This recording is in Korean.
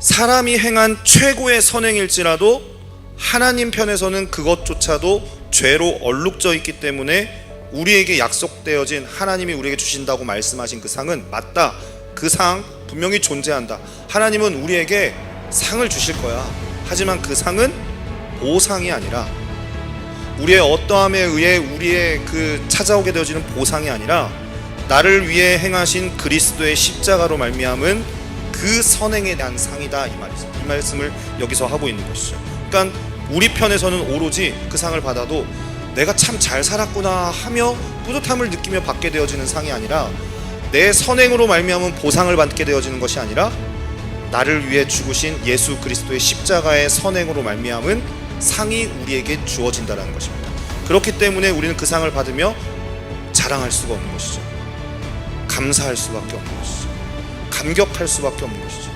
사람이 행한 최고의 선행일지라도 하나님 편에서는 그것조차도 죄로 얼룩져 있기 때문에 우리에게 약속되어진 하나님이 우리에게 주신다고 말씀하신 그 상은 맞다. 그 상 분명히 존재한다. 하나님은 우리에게 상을 주실 거야. 하지만 그 상은 보상이 아니라 우리의 어떠함에 의해 우리의 그 찾아오게 되어지는 보상이 아니라 나를 위해 행하신 그리스도의 십자가로 말미암은 그 선행에 대한 상이다 이 말이죠. 이 말씀을 여기서 하고 있는 것이죠. 그러니까 우리 편에서는 오로지 그 상을 받아도 내가 참 잘 살았구나 하며 뿌듯함을 느끼며 받게 되어지는 상이 아니라 내 선행으로 말미암은 보상을 받게 되어지는 것이 아니라 나를 위해 죽으신 예수 그리스도의 십자가의 선행으로 말미암은 상이 우리에게 주어진다라는 것입니다. 그렇기 때문에 우리는 그 상을 받으며 자랑할 수가 없는 것이죠. 감사할 수밖에 없는 것이죠. 감격할 수밖에 없는 것이죠.